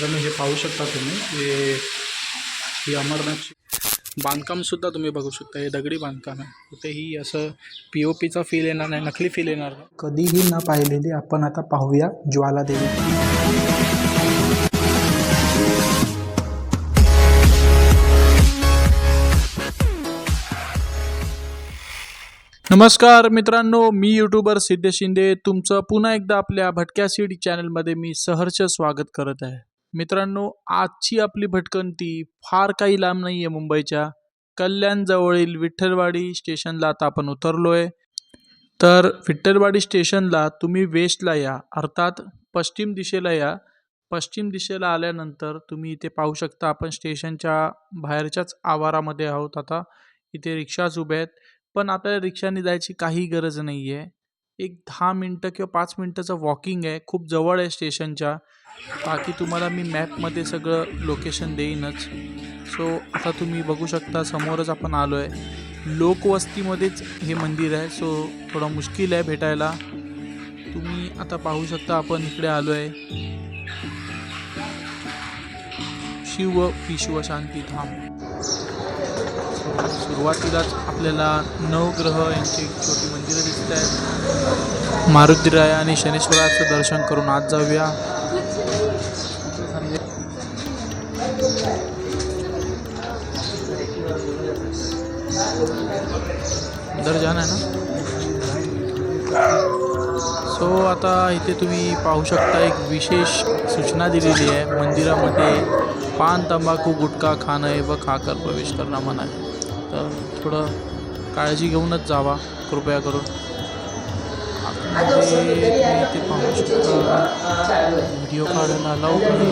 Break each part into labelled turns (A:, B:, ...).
A: मित्रांनो हे पाहू शकता तुम्ही हे ही अमरनाथची बांधकामसुद्धा तुम्ही बघू शकता हे दगडी बांधकाम आहे. कुठेही असं पी ओ पीचा फील येणार नाही नकली फील येणार नाही. कधीही न पाहिलेली आपण आता पाहूया ज्वालादेवी नमस्कार मित्रांनो मी यूट्यूबर सिद्धेश शिंदे. तुमचं पुन्हा एकदा आपल्या भटक्या सीडी चॅनलमध्ये मी सहर्ष स्वागत करत आहे. मित्रांनो आजची आपली भटकंती फार काही लांब नाही आहे मुंबईच्या. कल्याणजवळील विठ्ठलवाडी स्टेशनला आता आपण उतरलो आहे तर विठ्ठलवाडी स्टेशनला तुम्ही वेस्टला या अर्थात पश्चिम दिशेला या. पश्चिम दिशेला आल्यानंतर तुम्ही इथे पाहू शकता आपण स्टेशनच्या बाहेरच्याच आवारामध्ये आहोत आता. इथे रिक्षाच उभ्या आहेत. पण आपल्याला रिक्षाने जायची काही गरज नाही आहे एक दहा मिनटं किंवा पाच मिनटाचं वॉकिंग आहे. खूप जवळ आहे स्टेशनच्या. बाकी तुम्हाला मी मॅपमध्ये सगळं लोकेशन देईनच. सो आता तुम्ही बघू शकता समोरच आपण आलो आहे लोकवस्तीमध्येच हे मंदिर आहे. सो थोडं मुश्किल आहे भेटायला. तुम्ही आता पाहू शकता आपण इकडे आलो आहे शिव विश्व शांती धाम. सुरुवातीलाच आपल्याला नवग्रह यांची छोटी मंदिरं दिसत आहेत. मारुतीराय आणि शनेश्वराचं दर्शन करून आज जाऊया. अंदर जाना आहे ना? सो आता इथे तुम्ही पाहू शकता एक विशेष सूचना दिलेली आहे. मंदिरामध्ये पान तंबाखू गुटखा खाणं व खाकर प्रवेश करणं मना आहे. तर थोडं काळजी घेऊनच जावा कृपया करून. म्हणजे तुम्ही इथे पाहू शकता व्हिडिओ काढायला अलाउड नाही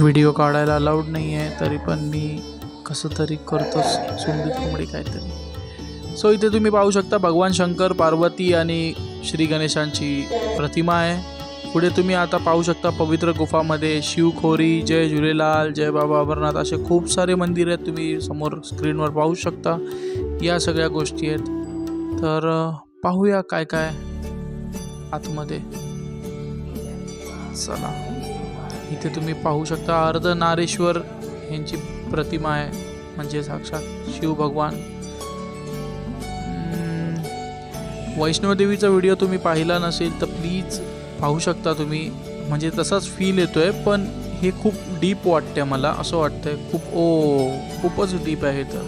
A: व्हिडिओ काढायला अलाउड नाही आहे तरी पण मी कसं तरी करतोच सुंदर कोंबडी काहीतरी. सो इथे तुम्ही पाहू शकता भगवान शंकर पार्वती आणि श्री गणेशांची प्रतिमा आहे. पुढे तुम्ही आता पाहू शकता पवित्र गुफामध्ये शिवखोरी जय झुलेलाल जय बाबा अमरनाथ असे खूप सारे मंदिर आहेत. तुम्ही समोर स्क्रीनवर पाहू शकता. या सगळ्या गोष्टी आहेत. तर पाहूया काय काय आतमध्ये. चला. इथे तुम्ही पाहू शकता अर्धनारेश्वर यांची प्रतिमा आहे. म्हणजे साक्षात शिव भगवान. वैष्णवदेवीचा व्हिडिओ तुम्ही पाहिला नसेल तर प्लीज पाहू शकता तुम्ही. म्हणजे तसाच फील येतोय पण हे खूप डीप वाटते मला. असं वाटतंय खूप ओ खूपच डीप आहे तर.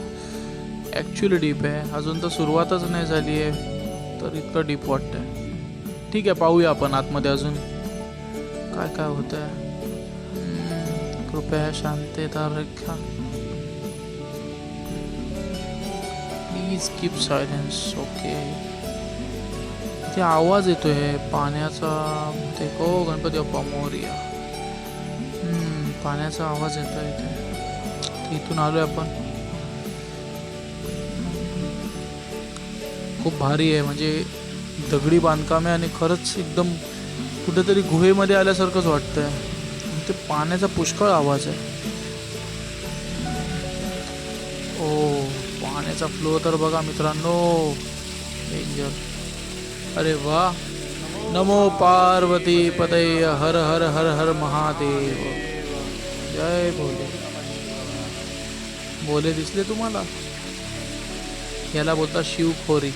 A: ॲक्च्युली डीप आहे. अजून तर सुरुवातच नाही झाली आहे तर इतकं डीप वाटतंय. ठीक आहे पाहूया आपण आतमध्ये अजून. काय काय होतं आहे कृपया शांतता रखा. प्लीज कीप सायलेन्स ओके ते आवाज येतोय पाण्याचा ते को गणपती बाप्पा मोरया. पाण्याचा आवाज येतो इथे. इथून इथून आलोय आपण. खूप भारी आहे म्हणजे दगडी बांधकाम आहे आणि खरंच एकदम कुठेतरी गुहेमध्ये आल्यासारखंच वाटतंय. ते पाण्याचा पुष्कळ आवाज आहे. ओ पाण्याचा फ्लो तर बघा मित्रांनो. डेंजर अरे वा नमो पार्वती पदय हर हर हर हर महादेव. जय भोले. बोले दिसले तुम्हाला? याला बोलतात शिवखोरी.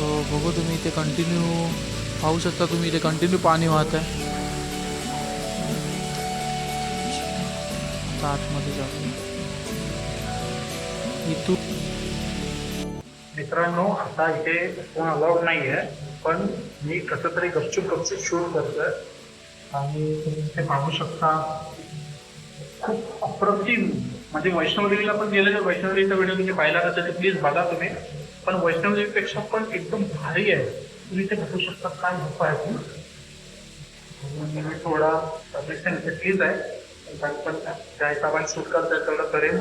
A: सो बघू तुम्ही इथे कंटिन्यू पाहू शकता तुम्ही इथे कंटिन्यू पाणी वाहत आहे. आतमध्ये जातो इथून
B: मित्रांनो आता इथे फोन अलाउड नाही आहे पण मी कसं तरी गपचूप गपचूप शूट करतोय. आणि तुम्ही इथे पाहू शकता खूप अप्रतिम म्हणजे वैष्णवदेवीला पण गेलं तर वैष्णवदेवीचा व्हिडिओ तुम्ही पाहिला नसेल तर प्लीज बघा तुम्ही. पण वैष्णवदेवीपेक्षा पण एकदम भारी आहे. तुम्ही ते बघू शकता काय धोका आहे मी थोडा प्लीज आहे. पण त्या हिशोबाने सुटका करता तेवढं करेन.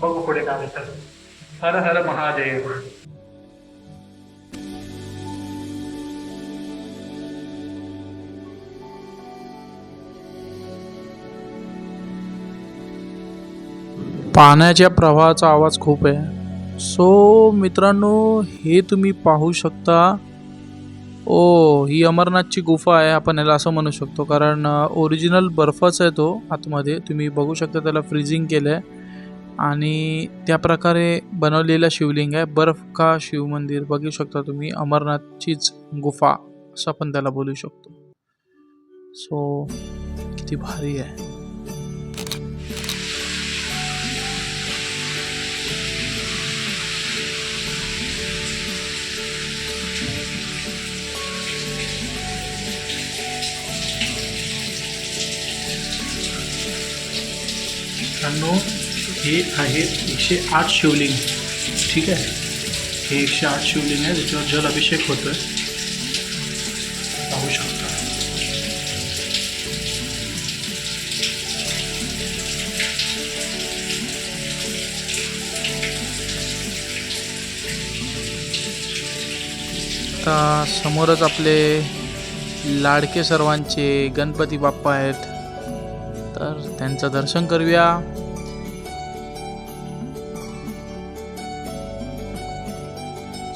B: बघू पुढे काय होतं. हर हर महादेव.
A: पाण्याच्या प्रवाहाचा आवाज खूप आहे. सो मित्रांनो हे तुम्ही पाहू शकता. ओ ही अमरनाथची गुफा आहे आपण याला असं म्हणू शकतो. कारण ओरिजिनल बर्फच आहे तो आतमध्ये. तुम्ही बघू शकता त्याला फ्रीजिंग केलं आहे आणि त्या प्रकारे बनवलेलं शिवलिंग आहे. बर्फ का शिवमंदिर बघू शकता तुम्ही अमरनाथचीच गुफा असं आपण त्याला बोलू शकतो. सो किती भारी आहे. मित्रांनो हे आहेत एकशे आठ शिवलिंग. ठीक आहे? हे एकशे आठ शिवलिंग आहे त्याच्यावर जल अभिषेक होतोय. पाहू शकता. आता समोरच आपले लाडके सर्वांचे गणपती बाप्पा आहेत. तर त्यांचं दर्शन करूया.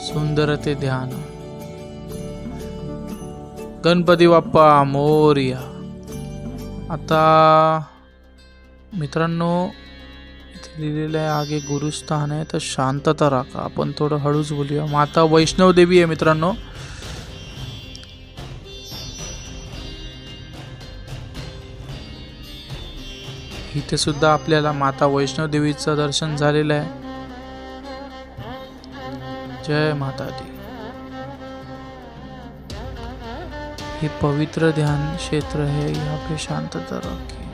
A: सुंदर ते ध्यान. गणपती बाप्पा मोर्या. आता मित्रांनो इथे लिहिलेलं आहे आगे गुरुस्थान आहे तर शांतता राखा. आपण थोडं हळूच बोलूया. माता वैष्णव देवी आहे मित्रांनो. इथे सुद्धा आपल्याला माता वैष्णव देवीचं दर्शन झालेलं आहे. जय माता दी. हे पवित्र ध्यान क्षेत्र है यहाँ पे शांतता रखिए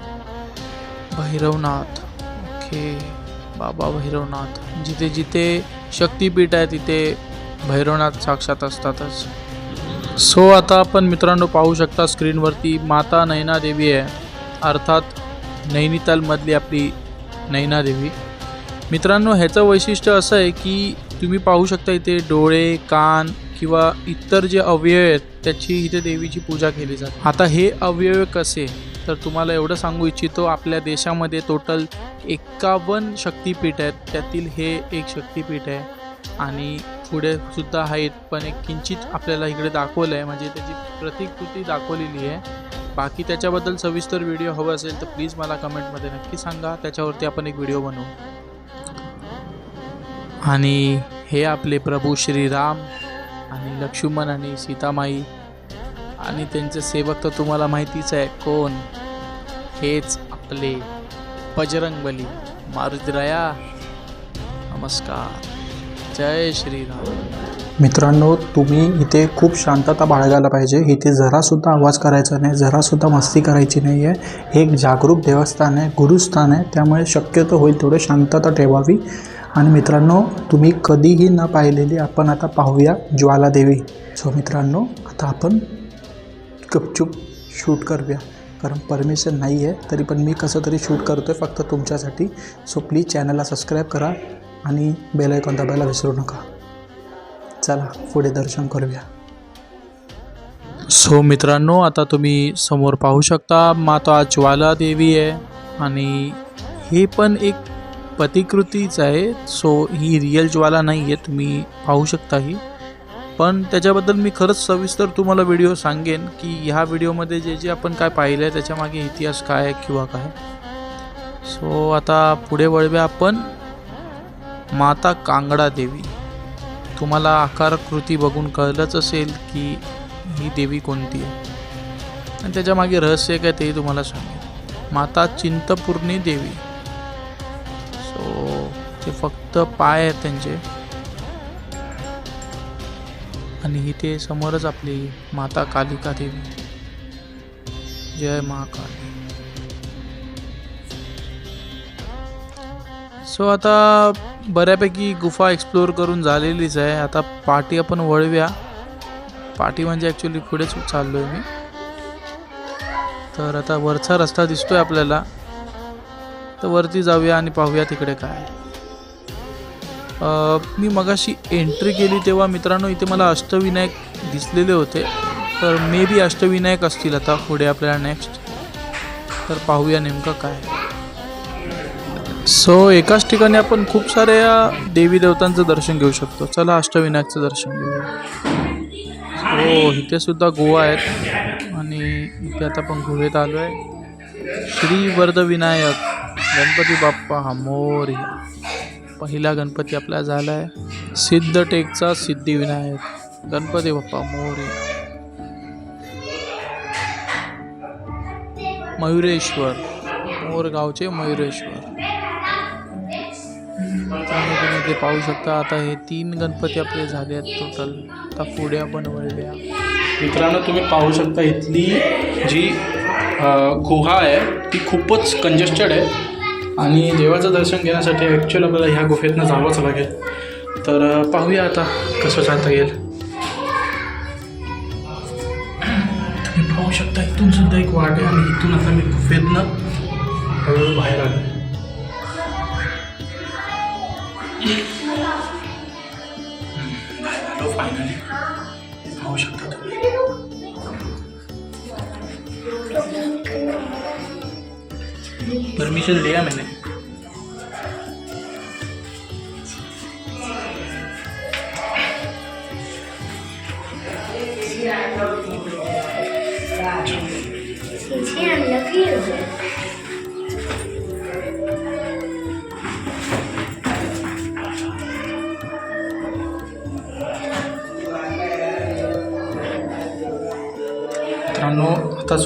A: भैरवनाथ. ओके. बाबा भैरवनाथ. जिथे जिथे शक्तीपीठ आहे तिथे भैरवनाथ साक्षात असतातच. सो आता आपण मित्रांनो पाहू शकता स्क्रीनवरती माता नैना देवी आहे. अर्थात नैनितालमधली आपली नैना देवी. मित्रांनो ह्याचं वैशिष्ट्य असं आहे की तुम्ही पाहू शकता इथे डोळे कान किंवा इतर जे अवयव आहेत त्याची इथे देवीची पूजा केली जाते. आता हे अवयव कसे? तर तुम्हाला एवढं सांगू इच्छितो आपल्या देशामध्ये टोटल एक्कावन्न शक्तीपीठ आहेत. त्यातील हे एक शक्तीपीठ आहे. आणि पुढे सुद्धा आहेत पण एक किंचित आपल्याला इकडे दाखवलं आहे म्हणजे त्याची प्रतिकृती दाखवलेली आहे. बाकी त्याच्याबद्दल सविस्तर व्हिडिओ हवा असेल तर प्लीज मला कमेंटमध्ये नक्की सांगा. त्याच्यावरती आपण एक व्हिडिओ बनवू. आणि हे आपले प्रभू श्रीराम आणि लक्ष्मण आणि सीतामाई आणि त्यांचे सेवक तर तुम्हाला माहितीच आहे कोण? हेच आपले बजरंगबली मारुतीराया. नमस्कार. जय श्रीराम.
C: मित्रांनो तुम्ही इथे खूप शांतता बाळगायला पाहिजे. इथे जरासुद्धा आवाज करायचा नाही जरासुद्धा मस्ती करायची नाही आहे हे एक जागरूक देवस्थान आहे गुरुस्थान आहे. त्यामुळे शक्यतो होईल तेवढे शांतता ठेवावी. आणि मित्रांनो तुम्ही कधीही न पाहिलेली आपण आता पाहूया ज्वालादेवी. सो मित्रांनो आता आपण गपचूप शूट करूया. कारण परमिशन नाही आहे तरी पण मी कसं तरी शूट करतो आहे फक्त तुमच्यासाठी. सो प्लीज चॅनलला सबस्क्राईब करा. आणि बेल आयकॉन दाबायला विसरू नका. चला पुढे दर्शन करूया.
A: सो मित्रांनो आता तुम्ही समोर पाहू शकता माता ज्वाला देवी आहे आणि हे पण एक प्रतिकृतीच आहे. सो ही रिअल ज्वाला नाही आहे तुम्ही पाहू शकता ही. पण त्याच्याबद्दल मी खरंच सविस्तर तुम्हाला व्हिडिओ सांगेन की ह्या व्हिडिओमध्ये जे जे आपण काय पाहिलं आहे त्याच्यामागे इतिहास काय आहे किंवा काय. सो आता पुढे वळव्या आपण. माता कांगडा देवी. तुम्हाला आकारकृती बघून कळलंच असेल की ही देवी कोणती आहे. आणि त्याच्यामागे रहस्य काय तेही तुम्हाला सांगेन. माता चिंतपूर्णी देवी. सो ते फक्त पाय आहेत त्यांचे. आणि इथे समोरच आपली माता कालिका देवी. जय महाकाली सो आता बऱ्यापैकी गुफा एक्सप्लोअर करून झालेलीच आहे. आता पाठी आपण वळव्या पाठी म्हणजे ॲक्च्युली पुढेच चाललो आहे मी. तर आता वरचा रस्ता दिसतोय आपल्याला. तर वरती जाऊया आणि पाहूया तिकडे काय. मी मगाशी एंट्री केली तेव्हा मित्रांनो इथे मला अष्टविनायक दिसलेले होते. तर मे बी अष्टविनायक असतील आता पुढे आपल्याला नेक्स्ट तर पाहूया नेमकं काय. आहे. सो एकाच ठिकाणी आपण खूप साऱ्या देवी देवतांचं दर्शन घेऊ शकतो. चला अष्टविनायकचं दर्शन घेऊया. हो इथे सुद्धा गोवा आहेत. आणि इथे आता आपण गुहेत आलो आहे श्री वर्धविनायक गणपती बाप्पा हा मोरी पहिला गणपती आपला झाला आहे सिद्धटेकचा सिद्धिविनायक. गणपती बाप्पा मोरी मयुरेश्वर. मोरगावचे मयुरेश्वर. इथे ते पाहू शकता. आता हे तीन गणपती आपले झाले आहेत टोटल आता पुढे आपण वळल्या.
C: मित्रांनो तुम्ही पाहू शकता इथली जी गुहा आहे ती खूपच कंजेस्टेड आहे. आणि देवाचं दर्शन घेण्यासाठी ॲक्च्युअल आपल्याला ह्या गुफेतनं जावंच लागेल. तर पाहूया आता कसं जाता येईल. तुम्ही पाहू शकता इथून सुद्धा एक वाट आहे आणि इथून आता मी गुफेतनं हळूहळू बाहेर आलो. हॅलो फायनली पाहू शकता तुम्ही. परमिशन लिया मैंने.
D: Encima lo quiero.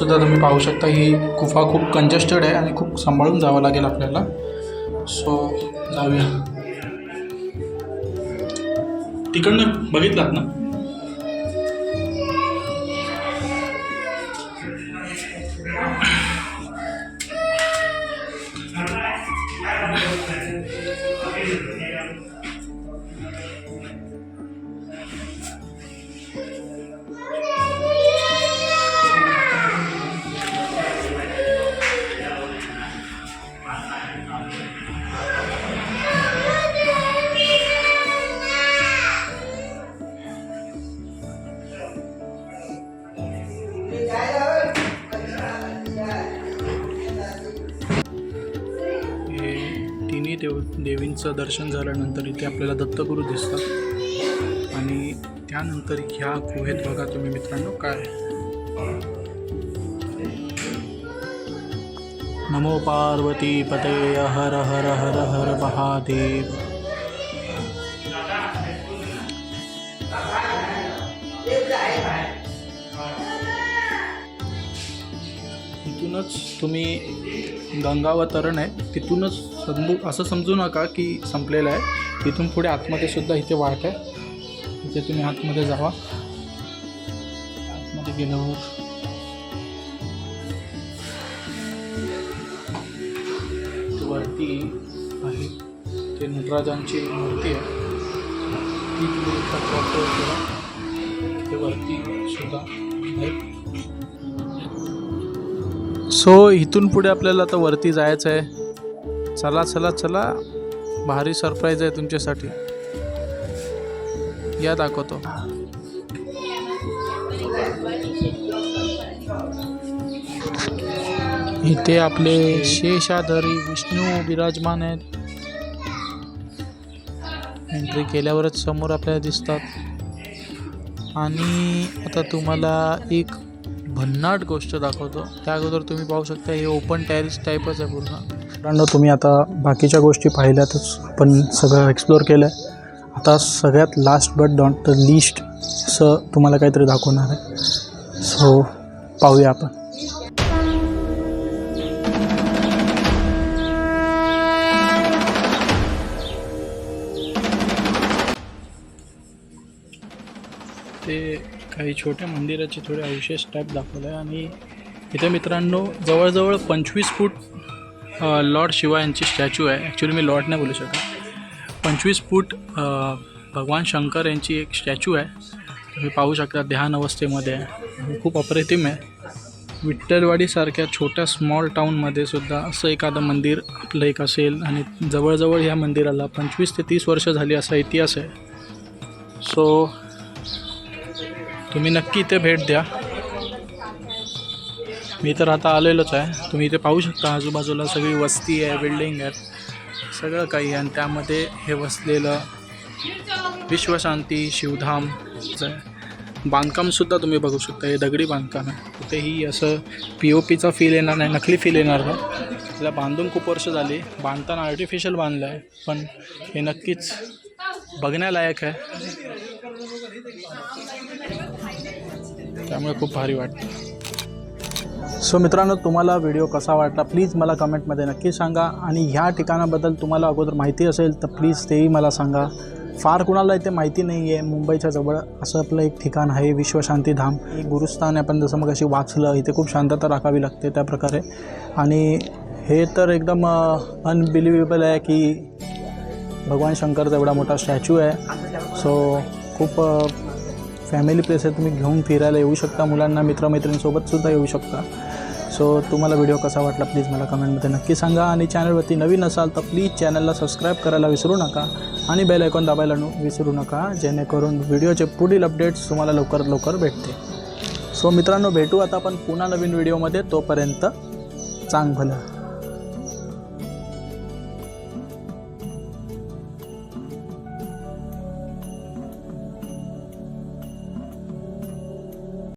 C: सुद्धा तुम्ही पाहू शकता ही गुफा खूप कंजेस्टेड आहे आणि खूप सांभाळून जावं लागेल आपल्याला. सो जाऊया. तिकडनं बघितलात ना?
A: देवींचं दर्शन झाल्यानंतर इथे आपल्याला दत्तगुरू दिसतात. आणि त्यानंतर ह्या गुहेत बघा तुम्ही मित्रांनो काय नमो पार्वती पते हर हर हर हर महादेव. इथूनच तुम्ही गंगावतरण आहे तिथूनच समजू असं समजू नका की संपलेलं आहे. तिथून पुढे आतमध्ये सुद्धा इथे वाट आहे. इथे तुम्ही आतमध्ये जावा. आतमध्ये गेल्यावर वरती आहे. ते नटराजांची मूर्ती आहे. ती तुम्ही ते वरती सुद्धा आहे. सो इथून पुढे आपल्याला आता वरती जायचं आहे. चला चला चला. भारी सरप्राईज आहे तुमच्यासाठी. या दाखवतो. इथे आपले शेषाधारी विष्णू विराजमान आहेत. एंट्री केल्यावरच समोर आपल्याला दिसतात. आणि आता तुम्हाला एक भन्नाट गोष्ट दाखवतो. त्या अगोदर तुम्ही पाहू शकता हे ओपन टॅरिस टाईपच आहे पूर्ण.
C: मित्रांनो तुम्ही आता बाकीच्या गोष्टी पाहिल्यातच आपण सगळं एक्सप्लोअर केलं आहे आता सगळ्यात last but not the least असं तुम्हाला काहीतरी दाखवणार आहे. सो पाहूया आपण.
A: ते काही छोट्या मंदिराचे थोडे अवशेष टाईप दाखवलं आहे. आणि इथे मित्रांनो जवळजवळ पंचवीस फूट लॉर्ड शिवायांची स्टॅच्यू आहे. ॲक्च्युली मी लॉर्ड नाही बोलू शकत. पंचवीस फूट भगवान शंकर यांची एक स्टॅच्यू आहे. तुम्ही पाहू शकता ध्यान अवस्थेमध्ये. आहे खूप अप्रतिम आहे. विठ्ठलवाडीसारख्या छोट्या स्मॉल टाऊनमध्ये सुद्धा असं एखादं मंदिर आपलं एक असेल. आणि जवळजवळ ह्या मंदिराला पंचवीस ते तीस वर्ष झाली असा इतिहास आहे. सो तुम्ही नक्की इथे भेट द्या. मी तर आता आलेलोच आहे. तुम्ही इथे पाहू शकता आजूबाजूला सगळी वस्ती आहे बिल्डिंग आहेत सगळं काही आणि त्यामध्ये हे वसलेलं विश्वशांती शिवधाम बांधकामसुद्धा तुम्ही बघू शकता. हे दगडी बांधकाम आहे. कुठेही असं पी ओ पीचा फील येणार नाही नकली फील येणार नाही. तिला बांधून खूप वर्ष झाली. बांधताना आर्टिफिशियल बांधलं आहे पण हे नक्कीच बघण्यालायक आहे. त्यामुळे खूप भारी वाटतं
C: सो मित्रांनो तुम्हाला व्हिडिओ कसा वाटला प्लीज मला कमेंटमध्ये नक्की सांगा. आणि ह्या ठिकाणाबद्दल तुम्हाला अगोदर माहिती असेल तर प्लीज तेही मला सांगा. फार कुणाला इथे माहिती नाही आहे मुंबईच्या जवळ असं आपलं एक ठिकाण आहे विश्वशांती धाम. हे गुरुस्थान आहे आपण जसं मग अशी वाचलं इथे खूप शांतता राखावी लागते त्या प्रकारे. आणि हे तर एकदम अनबिलिव्हेबल आहे की भगवान शंकरचा एवढा मोठा स्टॅच्यू आहे. सो खूप फॅमिली प्लेस आहे तुम्ही घेऊन फिरायला येऊ शकता. मुलांना मित्रमैत्रिणींसोबतसुद्धा येऊ शकता. सो तुम्हाला व्हिडिओ कसा वाटला प्लीज मला कमेंटमध्ये नक्की सांगा. आणि चॅनलवरती नवीन असाल तर प्लीज चॅनलला सबस्क्राईब करायला विसरू नका. आणि बेल आयकॉन दाबायला नु विसरू नका जेणेकरून व्हिडिओचे पुढील अपडेट्स तुम्हाला लवकरात लवकर भेटते सो मित्रांनो भेटू आता आपण पुन्हा नवीन व्हिडिओमध्ये तोपर्यंत चांग भलं